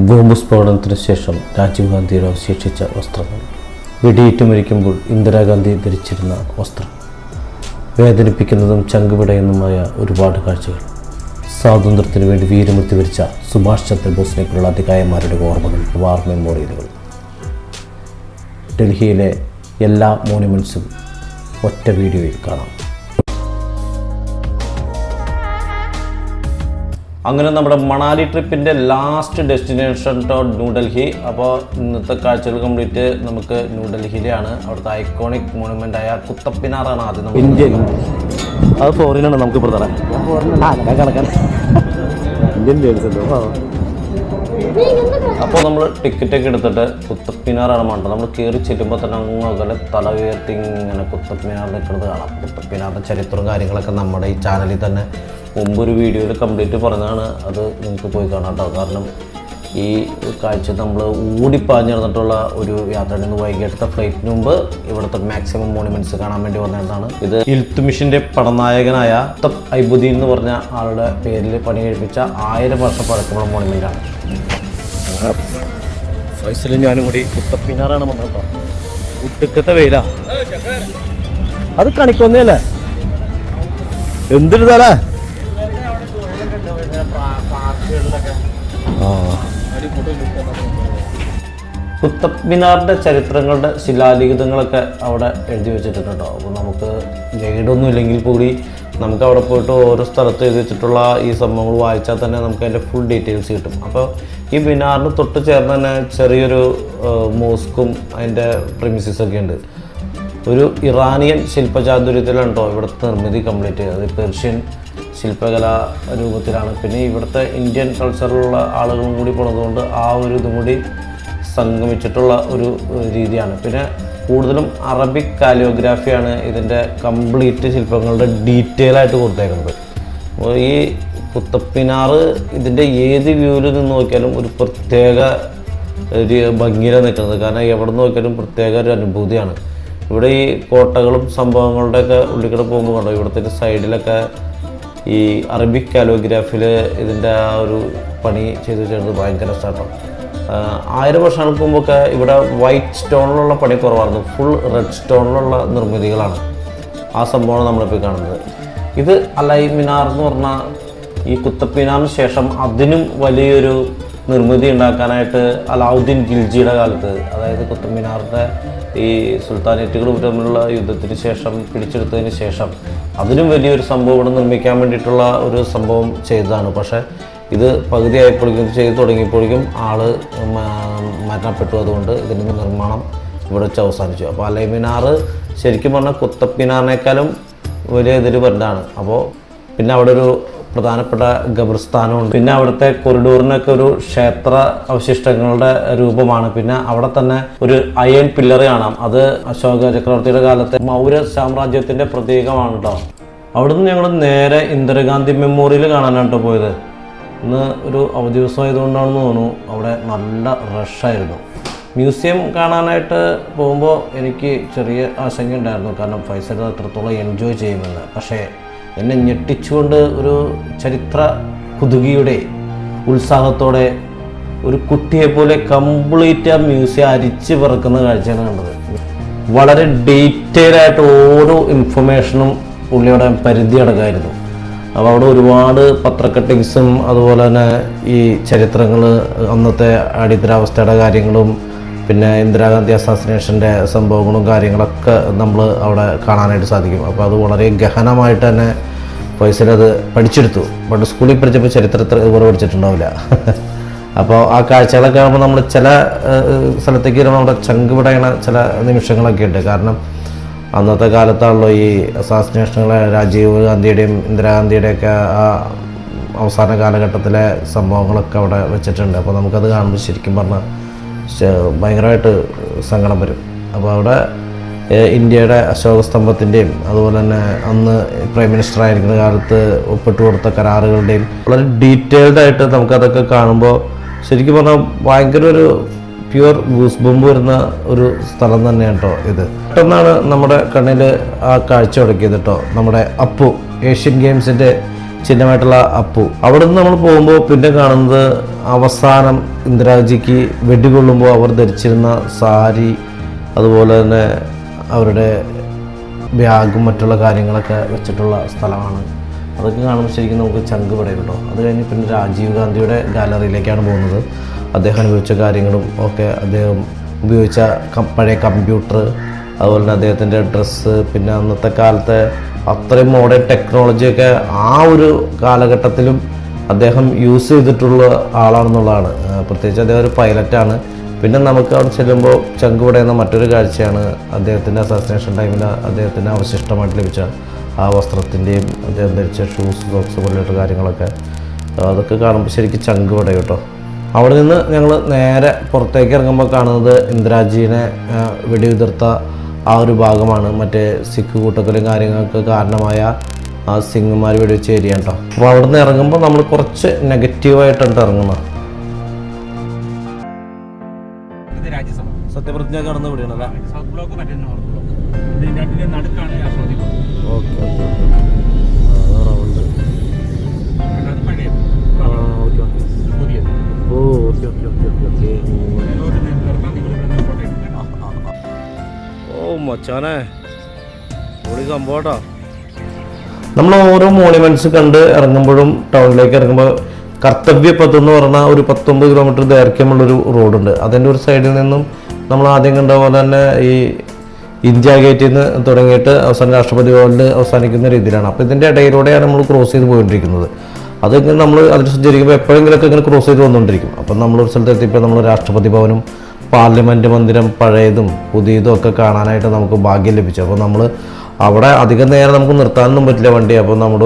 Bomb സ്ഫോടനത്തിന് ശേഷം രാജീവ് ഗാന്ധിയുടെ അവശേഷിച്ച വസ്ത്രങ്ങൾ. വെടിയേറ്റ് മരിക്കുമ്പോൾ ഇന്ദിരാഗാന്ധി ധരിച്ചിരുന്ന വസ്ത്രം. വേദനിപ്പിക്കുന്നതും ചങ്കുപിടയുന്നതുമായ ഒരുപാട് കാഴ്ചകൾ. സ്വാതന്ത്ര്യത്തിന് വേണ്ടി വീരമൃത്യു വരിച്ച സുഭാഷ് ചന്ദ്രബോസിനെക്കുള്ള അധികായന്മാരുടെ ഓർമ്മകൾ വാർ മെമ്മോറിയലുകൾ. ഡൽഹിയിലെ എല്ലാ മോണുമെന്റ്സും ഒറ്റ വീഡിയോയിൽ കാണാം. അങ്ങനെ നമ്മുടെ മണാലി ട്രിപ്പിന്റെ ലാസ്റ്റ് ഡെസ്റ്റിനേഷൻ ടോ ന്യൂഡൽഹി അപ്പോൾ ഇന്നത്തെ കാഴ്ചകൾ കംപ്ലീറ്റ് നമുക്ക് ന്യൂഡൽഹിയിലാണ് അവിടുത്തെ ഐക്കോണിക് മോണുമെന്റ് ആയ കുത്തപ്പിനാറാണ് ആദ്യം നമ്മൾ ഇന്ത്യൻ അത് ഫോറിനാണ് നമുക്ക് പ്രധാനം ഇന്ത്യൻ അപ്പോൾ നമ്മൾ ടിക്കറ്റൊക്കെ എടുത്തിട്ട് കുത്തപ്പിനാറാണ് മണ്ടത്. നമ്മൾ കയറി ചെല്ലുമ്പോൾ തന്നെ അങ്ങ് അകലെ തല ഉയർത്തി ഇങ്ങനെ കുത്തപ്പിനാർ നിൽക്കുന്നത് കാണാം. കുത്തപ്പിനാറിന്റെ ചരിത്രവും കാര്യങ്ങളൊക്കെ നമ്മുടെ ഈ ചാനലിൽ തന്നെ മുമ്പ് ഒരു വീഡിയോയിൽ കംപ്ലീറ്റ് പറഞ്ഞതാണ്. അത് നിങ്ങൾക്ക് പോയി കാണാം കേട്ടോ കാരണം ഈ കാഴ്ച നമ്മൾ ഓടിപ്പാഞ്ഞ് നടന്നിട്ടുള്ള ഒരു യാത്രയിൽ വൈകിട്ടത്തെ ഫ്ലൈറ്റിന് മുമ്പ് ഇവിടുത്തെ മാക്സിമം മോണുമെന്റ്സ് കാണാൻ വേണ്ടി വന്നതാണ് ഇത് ഇൽത്തുമിഷിന്റെ പടനായകനായ തബ് ഐബുദ്ദീൻ എന്ന് പറഞ്ഞ ആളുടെ പേരിൽ പണി കഴിപ്പിച്ച ആയിരം വർഷം പഴക്കമുള്ള മോണുമെന്റ് ആണ്. ഞാനും കൂടി കുത്തപ്പിനാറാണ് ഉടുക്കത്തെ വെയിലാ. അത് കണിക്കൊന്നല്ലേ എന്തിരുതാലേ ആ കുത്തബ് മിനാറിന്റെ ചരിത്രങ്ങളുടെ ശിലാലിഖിതങ്ങളൊക്കെ അവിടെ എഴുതി വെച്ചിട്ടുണ്ട്. അപ്പോൾ നമുക്ക് ഗൈഡൊന്നും ഇല്ലെങ്കിൽ കൂടി നമുക്ക് അവിടെ പോയിട്ട് ഓരോ സ്ഥലത്ത് എഴുതി വെച്ചിട്ടുള്ള ഈ സംഭവങ്ങൾ വായിച്ചാൽ തന്നെ നമുക്ക് അതിന്റെ ഫുൾ ഡീറ്റെയിൽസ് കിട്ടും. അപ്പോൾ ഈ മിനാറിന് തൊട്ട് ചേർന്ന് തന്നെ ചെറിയൊരു മോസ്കും അതിന്റെ പ്രിമിസിസ് ഒക്കെ ഉണ്ട്. ഒരു ഇറാനിയൻ ശില്പചാതുര്യത്തിലാണ് കേട്ടോ ഇവിടുത്തെ നിർമ്മിതി കംപ്ലീറ്റ് ചെയ്തത്. പെർഷ്യൻ ശില്പകലാ രൂപത്തിലാണ്. പിന്നെ ഇവിടുത്തെ ഇന്ത്യൻ കൾച്ചറിലുള്ള ആളുകളും കൂടി പോണതുകൊണ്ട് ആ ഒരു ഇതും കൂടി സംഗമിച്ചിട്ടുള്ള ഒരു രീതിയാണ്. പിന്നെ കൂടുതലും അറബിക് കാലിയോഗ്രാഫിയാണ് ഇതിന്റെ കംപ്ലീറ്റ് ശില്പങ്ങളുടെ ഡീറ്റെയിൽ ആയിട്ട് കൊടുത്തേക്കുന്നത്. ഈ കുത്തപ്പിനാറ് ഇതിന്റെ ഏത് വ്യൂവിൽ നിന്ന് നോക്കിയാലും ഒരു പ്രത്യേക ഒരു ഭംഗിയിലാണ് നിൽക്കുന്നത്. കാരണം എവിടെ നിന്ന് നോക്കിയാലും പ്രത്യേക ഒരു അനുഭൂതിയാണ്. ഇവിടെ ഈ കോട്ടകളും സംഭവങ്ങളുടെയൊക്കെ ഉള്ളിക്കടെ പോകുമ്പോൾ കണ്ടോ ഇവിടുത്തെ സൈഡിലൊക്കെ ഈ അറബിക് കാലോഗ്രാഫിയിൽ ഇതിന്റെ ആ ഒരു പണി ചെയ്തു ചേർന്നത് ഭയങ്കര രസമാണ് ആയിരം വർഷങ്ങൾക്ക് മുമ്പൊക്കെ ഇവിടെ വൈറ്റ് സ്റ്റോണിലുള്ള പണി കുറവായിരുന്നു. ഫുൾ റെഡ് സ്റ്റോണിലുള്ള നിർമ്മിതികളാണ് ആ സംഭവമാണ് നമ്മളിപ്പോൾ കാണുന്നത്. ഇത് അലൈ മിനാർ എന്ന് പറഞ്ഞാൽ ഈ കുത്തപ്പിനാറിന് ശേഷം അതിനും വലിയൊരു നിർമ്മിതി ഉണ്ടാക്കാനായിട്ട് അലാവുദ്ദീൻ ഖിൽജിയുടെ കാലത്ത് അതായത് കുത്തബ് മിനാറിന്റെ ഈ സുൽത്താനേറ്റുകൾ തമ്മിലുള്ള യുദ്ധത്തിന് ശേഷം പിടിച്ചെടുത്തതിന് ശേഷം അതിനും വലിയൊരു സംഭവം ഇവിടെ നിർമ്മിക്കാൻ വേണ്ടിയിട്ടുള്ള ഒരു സംഭവം ചെയ്തതാണ്. പക്ഷേ ഇത് പകുതിയായപ്പോഴേക്കും ചെയ്തു തുടങ്ങിയപ്പോഴേക്കും മ- മരണപ്പെട്ടു. അതുകൊണ്ട് ഇതിന്റെ നിർമ്മാണം ഇവിടെ വെച്ച് അവസാനിച്ചു. അപ്പോൾ അലൈമിനാർ ശരിക്കും പറഞ്ഞാൽ കുത്തപ്പിനാറിനേക്കാളും വലിയ ഇതിൽ വരണ്ടാണ് അപ്പോൾ പിന്നെ അവിടെ ഒരു പ്രധാനപ്പെട്ട ഖബർസ്ഥാനമുണ്ട്. പിന്നെ അവിടുത്തെ കൊറിഡോറിനൊക്കെ ഒരു ക്ഷേത്ര അവശിഷ്ടങ്ങളുടെ രൂപമാണ്. പിന്നെ അവിടെ തന്നെ ഒരു അയൺ പില്ലർ കാണാം. അത് അശോക ചക്രവർത്തിയുടെ കാലത്തെ മൗര്യ സാമ്രാജ്യത്തിന്റെ പ്രതീകമാണ് കേട്ടോ അവിടുന്ന് ഞങ്ങൾ നേരെ ഇന്ദിരാഗാന്ധി മെമ്മോറിയൽ കാണാനാണ് കേട്ടോ പോയത്. ഇന്ന് ഒരു അവധി ദിവസം ആയതുകൊണ്ടാണെന്ന് തോന്നുന്നു. അവിടെ നല്ല റഷായിരുന്നു മ്യൂസിയം കാണാനായിട്ട് പോകുമ്പോൾ എനിക്ക് ചെറിയ ആശങ്ക ഉണ്ടായിരുന്നു. കാരണം ഫൈസൽ അത്രത്തോളം എൻജോയ് ചെയ്യുമെന്ന് പക്ഷേ എന്നെ ഞെട്ടിച്ചുകൊണ്ട് ഒരു ചരിത്ര കുതുകിയുടെ ഉത്സാഹത്തോടെ ഒരു കുട്ടിയെ പോലെ കംപ്ലീറ്റ് ആ മ്യൂസിയം അരിച്ച് പറക്കുന്ന കാഴ്ചയാണ് കണ്ടത്. വളരെ ഡീറ്റെയിൽ ആയിട്ട് ഓരോ ഇൻഫർമേഷനും പുള്ളിയുടെ പരിധി അടക്കമായിരുന്നു അപ്പോൾ അവിടെ ഒരുപാട് പത്രക്കട്ടിങ്സും അതുപോലെ തന്നെ ഈ ചരിത്രങ്ങൾ അന്നത്തെ അടിയന്തരാവസ്ഥയുടെ കാര്യങ്ങളും പിന്നെ ഇന്ദിരാഗാന്ധി അസാസിനേഷന്റെ സംഭവങ്ങളും കാര്യങ്ങളൊക്കെ നമ്മൾ അവിടെ കാണാനായിട്ട് സാധിക്കും. അപ്പോൾ അത് വളരെ ഗഹനമായിട്ട് തന്നെ ഫൈസൽ അത് പഠിച്ചെടുത്തു. പണ്ട് സ്കൂളിൽ പഠിച്ചപ്പോൾ ചരിത്രത്തിൽ ഇതുപോലെ പഠിച്ചിട്ടുണ്ടാവില്ല. അപ്പോൾ ആ കാഴ്ചകളൊക്കെ ആകുമ്പോൾ നമ്മൾ ചില സ്ഥലത്തേക്ക് വരുമ്പോൾ നമ്മുടെ ചങ്ക് വിടയണ ചില നിമിഷങ്ങളൊക്കെ ഉണ്ട്. കാരണം അന്നത്തെ കാലത്താണല്ലോ ഈ അസാസിനേഷനുകളെ രാജീവ് ഗാന്ധിയുടെയും ഇന്ദിരാഗാന്ധിയുടെയൊക്കെ ആ അവസാന കാലഘട്ടത്തിലെ സംഭവങ്ങളൊക്കെ അവിടെ വെച്ചിട്ടുണ്ട്. അപ്പോൾ നമുക്കത് കാണുമ്പോൾ ശരിക്കും പറഞ്ഞാൽ ഭയങ്കരമായിട്ട് സങ്കടം വരും. അപ്പോൾ അവിടെ ഇന്ത്യയുടെ അശോക സ്തംഭത്തിന്റെയും അതുപോലെ തന്നെ അന്ന് പ്രൈം മിനിസ്റ്റർ ആയിരിക്കുന്ന കാലത്ത് ഒപ്പിട്ട് കൊടുത്ത കരാറുകളുടെയും വളരെ ഡീറ്റെയിൽഡ് ആയിട്ട് നമുക്കതൊക്കെ കാണുമ്പോൾ ശരിക്കും പറഞ്ഞാൽ ഭയങ്കര ഒരു പ്യുവർ ഗൂസ് വരുന്ന ഒരു സ്ഥലം തന്നെയാണ് കേട്ടോ ഇത്. പെട്ടെന്നാണ് നമ്മുടെ കണ്ണിൽ ആ കാഴ്ച ഉടക്കിയത് കേട്ടോ നമ്മുടെ അപ്പു ഏഷ്യൻ ഗെയിംസിന്റെ ചിഹ്നമായിട്ടുള്ള അപ്പു. അവിടെ നിന്ന് നമ്മൾ പോകുമ്പോൾ പിന്നെ കാണുന്നത് അവസാനം ഇന്ദിരാജിക്ക് വെടികൊള്ളുമ്പോൾ അവർ ധരിച്ചിരുന്ന സാരി അതുപോലെ തന്നെ അവരുടെ ബാഗും മറ്റുള്ള കാര്യങ്ങളൊക്കെ വെച്ചിട്ടുള്ള സ്ഥലമാണ്. അതൊക്കെ കാണുമ്പോൾ ശരിക്കും നമുക്ക് ചങ്ക് കേട്ടോ അത് കഴിഞ്ഞ് പിന്നെ രാജീവ് ഗാന്ധിയുടെ ഗാലറിയിലേക്കാണ് പോകുന്നത്. അദ്ദേഹം അനുഭവിച്ച കാര്യങ്ങളും ഒക്കെ അദ്ദേഹം ഉപയോഗിച്ച പഴയ കമ്പ്യൂട്ടർ അതുപോലെ തന്നെ അദ്ദേഹത്തിന്റെ ഡ്രസ്സ് പിന്നെ അന്നത്തെ കാലത്തെ അത്രയും മോഡേൺ ടെക്നോളജിയൊക്കെ ആ ഒരു കാലഘട്ടത്തിലും അദ്ദേഹം യൂസ് ചെയ്തിട്ടുള്ള ആളാണെന്നുള്ളതാണ്. പ്രത്യേകിച്ച് അദ്ദേഹം ഒരു പൈലറ്റാണ് പിന്നെ നമുക്ക് അവിടെ ചെല്ലുമ്പോൾ എന്ന മറ്റൊരു കാഴ്ചയാണ് അദ്ദേഹത്തിന്റെ അസാസിനേഷൻ ടൈമിൽ അദ്ദേഹത്തിന് അവശിഷ്ടമായിട്ട് ലഭിച്ച ആ വസ്ത്രത്തിന്റെയും അദ്ദേഹം ധരിച്ച ഷൂസ് സോക്സ് പോലെയുള്ള കാര്യങ്ങളൊക്കെ. അതൊക്കെ കാണുമ്പോൾ ശരിക്കും ചങ്ക് കേട്ടോ. അവിടെ നിന്ന് ഞങ്ങൾ നേരെ പുറത്തേക്ക് ഇറങ്ങുമ്പോൾ കാണുന്നത് ഇന്ദിരാജീനെ വെടിയുതിർത്ത ആ ഒരു ഭാഗമാണ്. മറ്റേ സിഖ് കൂട്ടക്കലും കാര്യങ്ങൾക്ക് കാരണമായ ആ സിംഗുമാർ വെടിവെച്ച് ഏരിയ കേട്ടോ. അപ്പോൾ അവിടെ നിന്ന് ഇറങ്ങുമ്പോൾ നമ്മൾ കുറച്ച് നെഗറ്റീവായിട്ടാണ് ഇറങ്ങുന്നത്. സത്യപ്രതിജ്ഞ കടന്ന് വിടുകയാണ് സൗത്ത് ബ്ലോക്ക് മറ്റേ നോർത്ത് ബ്ലോക്ക് ഇത് രണ്ടിന്റെ നടുക്കാണ് രാഷ്ട്രപതി ഭവൻ. ഓക്കെ ഓക്കെ റൗണ്ട് അത് പഴയത് ഓക്കെ ഓക്കെ. പുതിയത്. ഓ okay okay okay okay okay. ഇതിലോട്ട് നിന്ന് നിർത്താൻ നിങ്ങൾ ഇവിടെ നിന്ന് ഫോട്ടോ എടുക്കണം ഓ മച്ചാനെ. പൊളി സംഭവട്ടോ നമ്മൾ ഓരോ മോണിമെന്റ്സ് കണ്ട് ഇറങ്ങുമ്പോഴും ടൗണിലേക്ക് ഇറങ്ങുമ്പോൾ കർത്തവ്യപഥ് എന്ന് പറഞ്ഞ ഒരു പത്തൊമ്പത് കിലോമീറ്റർ ദൈർഘ്യമുള്ളൊരു റോഡുണ്ട് അതിന്റെ ഒരു സൈഡിൽ നിന്നും നമ്മൾ ആദ്യം കണ്ട പോലെ തന്നെ ഈ ഇന്ത്യ ഗേറ്റിൽ നിന്ന് തുടങ്ങിയിട്ട് അവസാനം രാഷ്ട്രപതി ഭവനിൽ അവസാനിക്കുന്ന രീതിയിലാണ്. അപ്പോൾ ഇതിന്റെ ഇടയിലൂടെയാണ് നമ്മൾ ക്രോസ് ചെയ്ത് പോയിക്കൊണ്ടിരിക്കുന്നത്. അതിങ്ങനെ നമ്മൾ അതിൽ സഞ്ചരിക്കുമ്പോൾ എപ്പോഴെങ്കിലുമൊക്കെ ഇങ്ങനെ ക്രോസ് ചെയ്ത് വന്നുകൊണ്ടിരിക്കും അപ്പം നമ്മളൊരു സ്ഥലത്ത് എത്തിയപ്പോൾ നമ്മൾ രാഷ്ട്രപതി ഭവനും പാർലമെന്റ് മന്ദിരം പഴയതും പുതിയതും ഒക്കെ കാണാനായിട്ട് നമുക്ക് ഭാഗ്യം ലഭിച്ചു. അപ്പോൾ നമ്മൾ അവിടെ അധികം നേരം നമുക്ക് നിർത്താനൊന്നും പറ്റില്ല വണ്ടി. അപ്പോൾ നമ്മൾ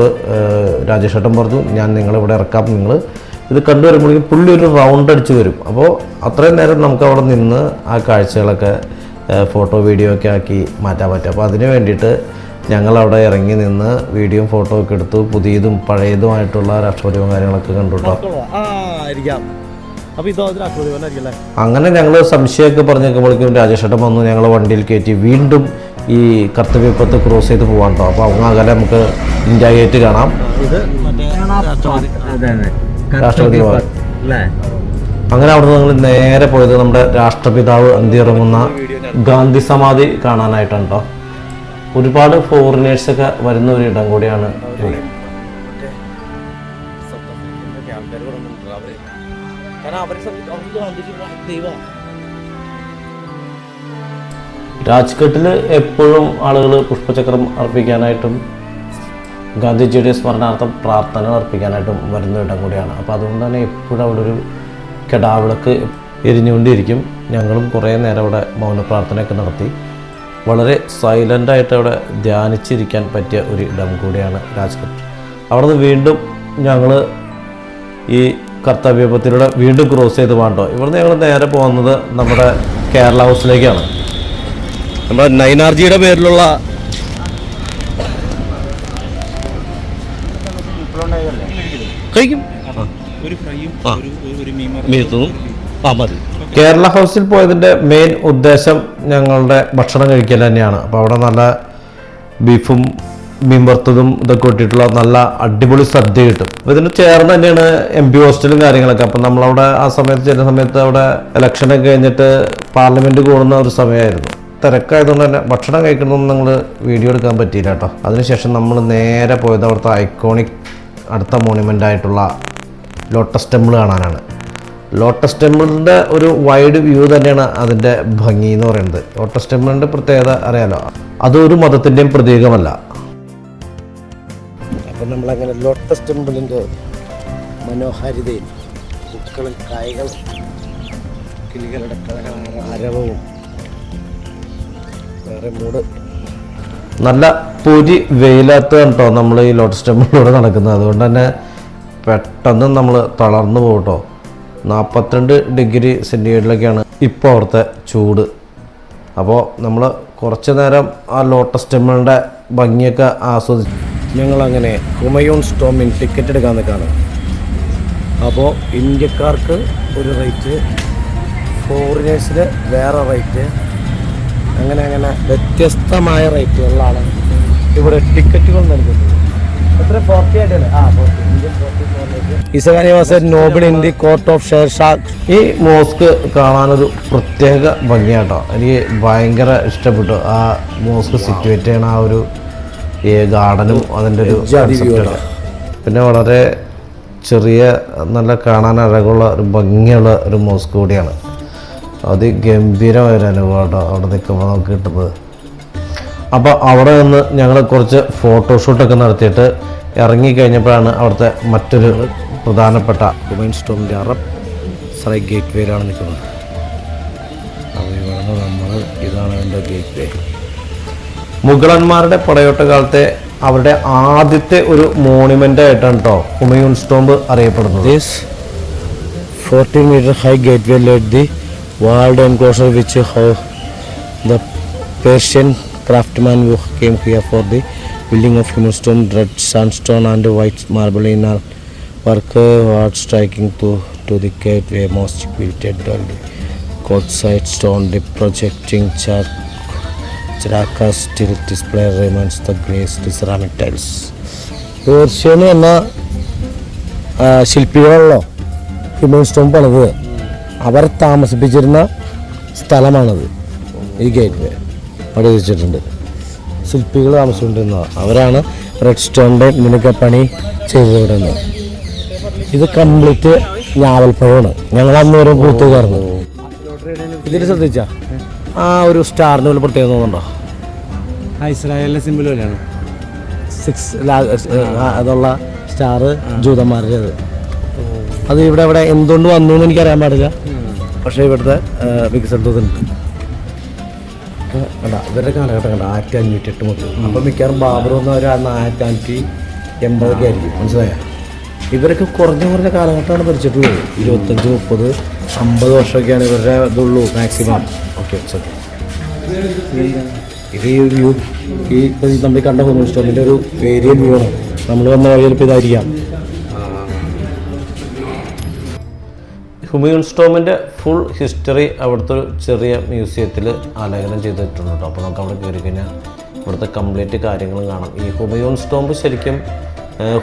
രാജേഷ് ഏട്ടൻ പറഞ്ഞു ഞാൻ നിങ്ങളിവിടെ ഇറക്കാം. നിങ്ങൾ ഇത് കണ്ടു വരുമ്പോഴേക്കും പുള്ളി ഒരു റൗണ്ട് അടിച്ച് വരും അപ്പോൾ അത്രയും നേരം നമുക്ക് അവിടെ നിന്ന് ആ കാഴ്ചകളൊക്കെ ഫോട്ടോ വീഡിയോ ഒക്കെ ആക്കി മാറ്റാൻ പറ്റും. അപ്പോൾ അതിന് വേണ്ടിയിട്ട് ഞങ്ങൾ അവിടെ ഇറങ്ങി നിന്ന് വീഡിയോയും ഫോട്ടോ ഒക്കെ എടുത്തു. പുതിയതും പഴയതുമായിട്ടുള്ള രാഷ്ട്രപതിയും കാര്യങ്ങളൊക്കെ കണ്ടു കേട്ടോ. ആ ആയിരിക്കാം. അപ്പൊ ഇതോ അത് രാഷ്ട്രപതി അങ്ങനെ ഞങ്ങൾ സംശയമൊക്കെ പറഞ്ഞു നിൽക്കുമ്പോഴേക്കും രാജേഷേട്ടൻ വന്നു ഞങ്ങൾ വണ്ടിയിൽ കയറ്റി. വീണ്ടും ഈ കർത്തവ്യപ്പത്ത് ക്രോസ് ചെയ്ത് പോകാൻ കേട്ടോ. അപ്പോൾ അങ്ങ് അകലെ നമുക്ക് ഇന്ത്യ ഗേറ്റ് കാണാം. ഇത് രാഷ്ട്രപതി ഭവൻ അങ്ങനെ അവിടുന്ന് ഞങ്ങൾ നേരെ പോയത് നമ്മുടെ രാഷ്ട്രപിതാവ് അന്തിയിറങ്ങുന്ന ഗാന്ധി സമാധി കാണാനായിട്ടാണ് കേട്ടോ ഒരുപാട് ഫോറിനേഴ്സൊക്കെ വരുന്ന ഒരു ഇടം കൂടിയാണ് ഇവിടെ രാജ്ഘട്ടിൽ എപ്പോഴും ആളുകൾ പുഷ്പചക്രം അർപ്പിക്കാനായിട്ടും ഗാന്ധിജിയുടെ സ്മരണാർത്ഥം പ്രാർത്ഥന അർപ്പിക്കാനായിട്ടും വരുന്ന ഇടം കൂടിയാണ്. അപ്പോൾ അതുകൊണ്ട് തന്നെ എപ്പോഴും അവിടെ ഒരു കെടാവിളക്ക് എരിഞ്ഞുകൊണ്ടിരിക്കും. ഞങ്ങളും കുറേ നേരം അവിടെ മൗനപ്രാർത്ഥനയൊക്കെ നടത്തി. വളരെ സൈലന്റായിട്ട് അവിടെ ധ്യാനിച്ചിരിക്കാൻ പറ്റിയ ഒരു ഇടം കൂടിയാണ് രാജ്ഘട്ട്. അവിടെ നിന്ന് വീണ്ടും ഞങ്ങൾ ഈ കർത്തവ്യപത്തിലൂടെ വീണ്ടും ക്രോസ് ചെയ്ത് പോകണ്ടോ ഇവിടുന്ന് ഞങ്ങൾ നേരെ പോകുന്നത് നമ്മുടെ കേരള ഹൗസിലേക്കാണ് നമ്മുടെ നൈനാർജിയുടെ പേരിലുള്ള കഴിക്കും. ഒരു ആ. ഒരു ഒരു മീൻ മീത്തും ആ മതി. കേരള ഹൗസിൽ പോയതിന്റെ മെയിൻ ഉദ്ദേശം ഞങ്ങളുടെ ഭക്ഷണം കഴിക്കൽ തന്നെയാണ്. അപ്പോൾ അവിടെ നല്ല ബീഫും മീൻ വറുത്തതും ഇതൊക്കെ ഇട്ടിട്ടുള്ള നല്ല അടിപൊളി സദ്യ കിട്ടും. അപ്പോൾ ഇതിന് ചേർന്ന് തന്നെയാണ് എം പി ഹോസ്റ്റലും കാര്യങ്ങളൊക്കെ. അപ്പം നമ്മളവിടെ ആ സമയത്ത് ചെന്ന സമയത്ത് അവിടെ ഇലക്ഷനൊക്കെ കഴിഞ്ഞിട്ട് പാർലമെന്റ് കൂടുന്ന ഒരു സമയമായിരുന്നു. തിരക്കായതുകൊണ്ട് തന്നെ ഭക്ഷണം കഴിക്കണമെന്ന് ഞങ്ങൾ വീഡിയോ എടുക്കാൻ പറ്റിയില്ല കേട്ടോ. അതിനുശേഷം നമ്മൾ നേരെ പോയത് അവിടുത്തെ ഐക്കോണിക് അടുത്ത മോണുമെന്റ് ആയിട്ടുള്ള ലോട്ടസ് ടെമ്പിൾ കാണാനാണ്. ലോട്ടസ് ടെമ്പിളിന്റെ ഒരു വൈഡ് വ്യൂ തന്നെയാണ് അതിന്റെ ഭംഗി എന്ന് പറയുന്നത്. ലോട്ടസ് ടെമ്പിളിന്റെ പ്രത്യേകത അറിയാലോ? അതൊരു മതത്തിന്റെയും പ്രതീകമല്ല. അപ്പം നമ്മളങ്ങനെ ലോട്ടസ് ടെമ്പിളിന്റെ മനോഹാരിതയും പൂക്കളും കായകളും കിളികളുടെ ആരവവും വേറെ മൂട് നല്ല പൊരി വെയിലത്ത് കേട്ടോ നമ്മൾ ഈ ലോട്ടസ് ടെമ്പിളിലൂടെ നടക്കുന്നത്. അതുകൊണ്ട് തന്നെ പെട്ടെന്ന് നമ്മൾ തളർന്നു പോകട്ടോ നാൽപ്പത്തിരണ്ട് ഡിഗ്രി സെന്റിഗ്രേഡിലൊക്കെയാണ് ഇപ്പോൾ അവിടുത്തെ ചൂട്. അപ്പോൾ നമ്മൾ കുറച്ച് നേരം ആ ലോട്ടസ് ടെമ്പിളിന്റെ ഭംഗിയൊക്കെ ആസ്വദിച്ചു ഞങ്ങളങ്ങനെ ഹുമയൂൺ സ്റ്റോമിൻ ടിക്കറ്റ് എടുക്കാൻ നിൽക്കുകയാണ് അപ്പോൾ ഇന്ത്യക്കാർക്ക് ഒരു റേറ്റ് ഫോറിനേഴ്സിന് വേറെ റേറ്റ് അങ്ങനെ അങ്ങനെ വ്യത്യസ്തമായ റേറ്റുകളിലാണ്. ഇവിടെ ടിക്കറ്റുകൾ നൽകുന്നത്. എത്ര? ഫോർട്ടി ആയിട്ടല്ലേ? ആ forty Indian forty ഇസഗാനി was noble in the court of Sher Shah ഈ മോസ്ക് കാണാനൊരു പ്രത്യേക ഭംഗിയാട്ടോ. എനിക്ക് ഭയങ്കര ഇഷ്ടപ്പെട്ടു. ആ മോസ്ക് സിറ്റുവേറ്റ് ചെയ്യണ ആ ഒരു ഈ ഗാർഡനും അതിന്റെ ഒരു പിന്നെ വളരെ ചെറിയ നല്ല കാണാൻ അഴകുള്ള ഒരു ഭംഗിയുള്ള ഒരു മോസ്ക് കൂടിയാണ്. അതിഗംഭീരമായ ഒരു അനുഭവമാട്ടോ അവിടെ നിൽക്കുമ്പോൾ നമുക്ക് കിട്ടുന്നത്. അപ്പോൾ അവിടെ നിന്ന് ഞങ്ങൾ കുറച്ച് ഫോട്ടോഷൂട്ടൊക്കെ നടത്തിയിട്ട് ഇറങ്ങിക്കഴിഞ്ഞപ്പോഴാണ് അവിടുത്തെ മറ്റൊരു പ്രധാനപ്പെട്ട ഹുമൈൻ സ്റ്റോമിന്റെ അറബ് സറൈ ഗേറ്റ് വേയിലാണ് നിൽക്കുന്നത് അപ്പോൾ നമ്മൾ ഇതാണ് എന്റെ ഗേറ്റ് വേ മുഗളന്മാരുടെ പടയോട്ട കാലത്തെ അവരുടെ ആദ്യത്തെ ഒരു മോണുമെന്റ് ആയിട്ടാണ് കേട്ടോ ഹുമയൂൺ സ്റ്റോംബ് അറിയപ്പെടുന്നത്. This 14 meter high gateway led the walled enclosure which how the Persian craftsman who came here for the building of human stone, red sandstone and white marble in our work uh, was striking to, to the gateway most built on the quartzite stone, the projecting char Chiraka still display remains the glazed ceramic tiles. പേർഷ്യന് എന്ന ആ, ശില്പികളുള്ളോ human stone പണിത് അവർ താമസിപ്പിച്ചിരുന്ന സ്ഥലമാണത് ഈ gate വേ അവിടെ വെച്ചിട്ടുണ്ട് ശില്പികൾ താമസിച്ചുകൊണ്ടിരുന്ന അവരാണ് red സ്റ്റോണിന്റെ ഇങ്ങനെയൊക്കെ പണി ചെയ്തുകൊണ്ടിരുന്നത്. ഇത് കംപ്ലീറ്റ് ഞാവൽപ്പഴമാണ്. ഞങ്ങൾ അന്ന് വരെ കയറുന്നു ഇതിൽ ശ്രദ്ധിച്ച? ആ ഒരു സ്റ്റാറിന് പോലെ പ്രത്യേകത തോന്നുന്നുണ്ടോ? ഇസ്രായേലിലെ സിമ്പിൾ പോലെയാണ്. സിക്സ് അതുള്ള സ്റ്റാർ ജൂതന്മാരുടേത്. അത് ഇവിടെ ഇവിടെ എന്തുകൊണ്ട് വന്നു എന്ന് എനിക്കറിയാൻ പാടില്ല. പക്ഷേ ഇവിടുത്തെ വികസനത്തുണ്ട് കണ്ട ഇവരുടെ കാലഘട്ടം കണ്ട ആയിരത്തി അഞ്ഞൂറ്റി എട്ട് മുതൽ അപ്പോൾ മിക്കവാറും ബാബർ വന്നവർ ആയിരത്തി അഞ്ഞൂറ്റി എൺപതൊക്കെ ആയിരിക്കും. മനസ്സിലായ? ഇവരൊക്കെ കുറഞ്ഞ കുറഞ്ഞ കാലഘട്ടമാണ് ഭരിച്ചിട്ടുള്ളത്. ഇരുപത്തഞ്ച് മുപ്പത് അമ്പത് വർഷമൊക്കെയാണ് ഇവരുടെ ഇതുള്ളൂ മാക്സിമം ഓക്കെ ഓക്കെ ഇത് ഈ വ്യൂ ഈ നമ്മൾ കണ്ട ഹോം സ്റ്റോമിന്റെ ഒരു ഏരിയ വ്യൂ ആണ്. നമ്മൾ വന്ന വഴിയിൽ ഇപ്പോൾ ഇതായിരിക്കാം. ഹുമയൂൺ സ്റ്റോമിന്റെ ഫുൾ ഹിസ്റ്ററി അവിടുത്തെ ഒരു ചെറിയ മ്യൂസിയത്തിൽ ആലേഖനം ചെയ്തിട്ടുണ്ട് കേട്ടോ. അപ്പോൾ നമുക്ക് അവിടെ കയറി കഴിഞ്ഞാൽ ഇവിടുത്തെ കംപ്ലീറ്റ് കാര്യങ്ങളും കാണാം. ഈ ഹുമയൂൺ സ്റ്റോംബ് ശരിക്കും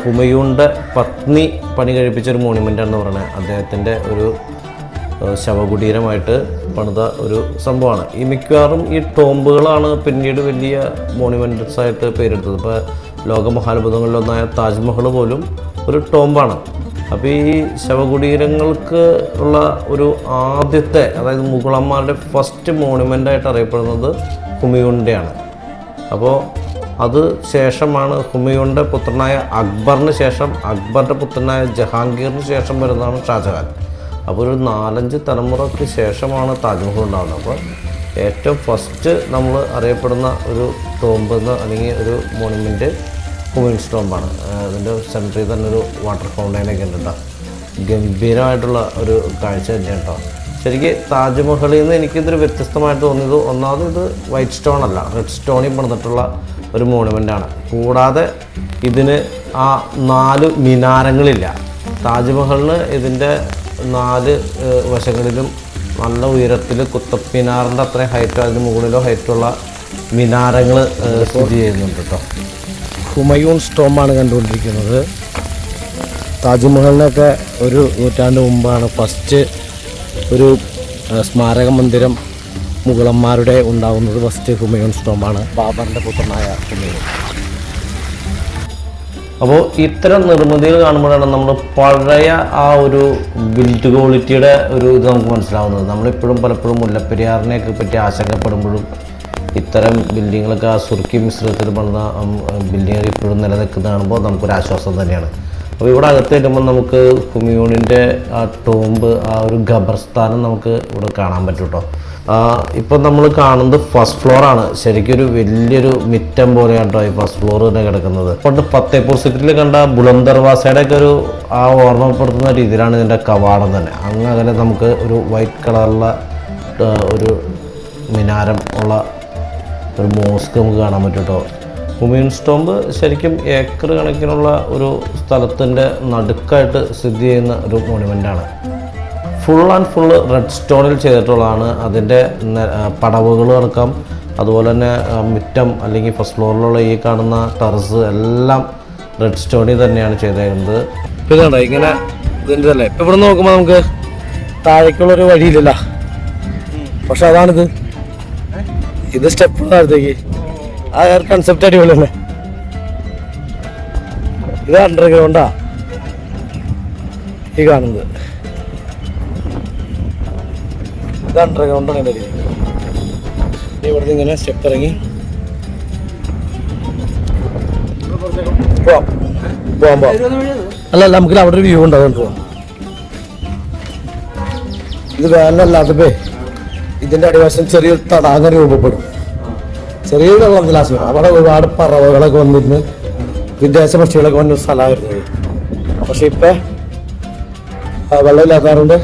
ഹുമയൂണിന്റെ പത്നി പണി കഴിപ്പിച്ചൊരു ഒരു മോണുമെന്റ് ആണെന്ന് പറയുന്നത് അദ്ദേഹത്തിന്റെ ഒരു ശവകുടീരമായിട്ട് പണിത ഒരു സംഭവമാണ്. ഈ മിക്കവാറും ഈ ടോംബുകളാണ് പിന്നീട് വലിയ മോണുമെന്റ്സ് ആയിട്ട് പേരെടുത്തത് ഇപ്പോൾ ലോകമഹാത്ഭുതങ്ങളിലൊന്നായ താജ്മഹൽ പോലും ഒരു ടോംബാണ് അപ്പോൾ ഈ ശവകുടീരങ്ങൾക്ക് ഉള്ള ഒരു ആദ്യത്തെ അതായത് മുഗളന്മാരുടെ ഫസ്റ്റ് മോണുമെന്റ് ആയിട്ട് അറിയപ്പെടുന്നത് ഹുമിയുണ്ടയാണ്. അപ്പോൾ അത് ശേഷമാണ് ഹുമിയുണ്ട പുത്രനായ അക്ബറിന് ശേഷം അക്ബറിന്റെ പുത്രനായ ജഹാംഗീറിന് ശേഷം വരുന്നതാണ് ഷാജഹാൻ. അപ്പോൾ ഒരു നാലഞ്ച് തലമുറയ്ക്ക് ശേഷമാണ് താജ്മഹൽ ഉണ്ടാകുന്നത് അപ്പോൾ ഏറ്റവും ഫസ്റ്റ് നമ്മൾ അറിയപ്പെടുന്ന ഒരു തോമ്പെന്ന് അല്ലെങ്കിൽ ഒരു മോണുമെന്റ് ഹുമയൂൺ സ്റ്റോംബാണ് അതിന്റെ സെന്ററിൽ തന്നെ ഒരു വാട്ടർ ഫൗണ്ടൈനൊക്കെ ഉണ്ട് കേട്ടോ ഗംഭീരമായിട്ടുള്ള ഒരു കാഴ്ച തന്നെയാണ് കേട്ടോ ശരിക്കും താജ്മഹലിൽ നിന്ന് എനിക്കിതൊരു വ്യത്യസ്തമായിട്ട് തോന്നിയത് ഒന്നാമത് ഇത് വൈറ്റ് സ്റ്റോൺ അല്ല. റെഡ് സ്റ്റോണിൽ പണിതിട്ടുള്ള ഒരു മോണുമെന്റ് ആണ്. കൂടാതെ ഇതിന് ആ നാല് മിനാരങ്ങളില്ല. താജ്മഹലിന് ഇതിന്റെ നാല് വശങ്ങളിലും നല്ല ഉയരത്തിൽ കുത്തബ് മിനാറിന്റെ അത്രയും ഹൈറ്റോ അതിന് മുകളിലോ ഹൈറ്റുള്ള മിനാരങ്ങൾ സ്ഥിതി ചെയ്യുന്നുണ്ട് കേട്ടോ ഹുമയൂൺ സ്റ്റോമാണ് കണ്ടുകൊണ്ടിരിക്കുന്നത്. താജ്മഹലിനൊക്കെ ഒരു നൂറ്റാണ്ട് മുമ്പാണ് ഫസ്റ്റ് ഒരു സ്മാരക മന്ദിരം മുഗളന്മാരുടെ ഉണ്ടാകുന്നത് ഫസ്റ്റ് ഹുമയൂൺ സ്റ്റോമാണ് ബാബറിന്റെ പുത്രനായ ഹുമയൂൺ. അപ്പോൾ ഇത്തരം നിർമ്മിതികൾ കാണുമ്പോഴാണ് നമ്മൾ പഴയ ആ ഒരു ബിൽഡ് ക്വാളിറ്റിയുടെ ഒരു ഇത് നമുക്ക് മനസ്സിലാവുന്നത്. നമ്മളിപ്പോഴും പലപ്പോഴും മുല്ലപ്പെരിയാറിനെയൊക്കെ പറ്റി ആശങ്കപ്പെടുമ്പോഴും ഇത്തരം ബിൽഡിങ്ങുകളൊക്കെ സുർക്കി മിശ്രിതത്തിൽ പണിത ബിൽഡിങ്ങുകൾ ഇപ്പോഴും നിലനിൽക്കുന്ന കാണുമ്പോൾ നമുക്കൊരു ആശ്വാസം തന്നെയാണ്. അപ്പോൾ ഇവിടെ അകത്ത് വരുമ്പോൾ നമുക്ക് കുമിയൂണിന്റെ ആ ടോംബ് ആ ഒരു ഖബർസ്ഥാനം നമുക്ക് ഇവിടെ കാണാൻ പറ്റും കേട്ടോ. ഇപ്പം നമ്മൾ കാണുന്നത് ഫസ്റ്റ് ഫ്ലോറാണ് ശരിക്കും ഒരു വലിയൊരു മിറ്റം പോലെയാണ് കേട്ടോ ഈ ഫസ്റ്റ് ഫ്ലോർ തന്നെ കിടക്കുന്നത്. പണ്ട് പത്തേപ്പൂർ സിറ്റിയിൽ കണ്ട ബുലന്ദർവാസയുടെ ഒക്കെ ഒരു ആ ഓർമ്മപ്പെടുത്തുന്ന രീതിയിലാണ് ഇതിന്റെ കവാടം തന്നെ. അങ്ങ് അങ്ങനെ നമുക്ക് ഒരു വൈറ്റ് കളറുള്ള ഒരു മിനാരം ഉള്ള ഒരു മോസ്ക് നമുക്ക് കാണാൻ പറ്റും കേട്ടോ ഹുമയൂൺ സ്റ്റോംബ് ശരിക്കും ഏക്കർ കണക്കിനുള്ള ഒരു സ്ഥലത്തിന്റെ നടുക്കായിട്ട് സ്ഥിതി ചെയ്യുന്ന ഒരു മോണുമെന്റാണ് ഫുൾ ആൻഡ് ഫുള്ള് റെഡ് സ്റ്റോണിൽ ചെയ്തിട്ടുള്ളതാണ്. അതിന്റെ പടവുകൾ അടക്കം അതുപോലെ തന്നെ മുറ്റം അല്ലെങ്കിൽ ഫസ്റ്റ് ഫ്ലോറിലുള്ള ഈ കാണുന്ന ടെറസ് എല്ലാം റെഡ് സ്റ്റോണിൽ തന്നെയാണ് ചെയ്തേക്കുന്നത് ഇപ്പോൾ കണ്ടോ ഇങ്ങനെ ഇതിന്റെ അല്ലേ ഇപ്പോൾ ഇവിടെ നോക്കുമ്പോൾ നമുക്ക് താഴേക്കുള്ളൊരു വഴിയില്ലല്ലോ? പക്ഷെ അതാണിത്. ഇത് സ്റ്റെപ്പ് താഴത്തേക്ക് ആ കൺസെപ്റ്റ് അടിപൊളി തന്നെ ഇത് അണ്ടർഗ്രൗണ്ടാ ഈ കാണുന്നത്. ഇത് അണ്ടർഗ്രൗണ്ടാണ് എന്റെ ഇവിടുന്ന് ഇങ്ങനെ സ്റ്റെപ്പ് ഇറങ്ങി. അല്ല അല്ല നമുക്ക് അവിടെ ഒരു വ്യൂ ഉണ്ട്. ഇത് വേനലല്ലാത്തപ്പോ ഇതിന്റെ അടിവശം ചെറിയൊരു തടാകം രൂപപ്പെടും. ചെറിയൊരു വെള്ളം ഗ്ലാസ് വരും അവിടെ ഒരുപാട് പറവകളൊക്കെ വന്നിരുന്ന് വിദേശ പക്ഷികളൊക്കെ വന്ന സ്ഥലമായിരുന്നു പക്ഷെ ഇപ്പൊ വെള്ളം വെള്ളമില്ലാത്തതുകൊണ്ട്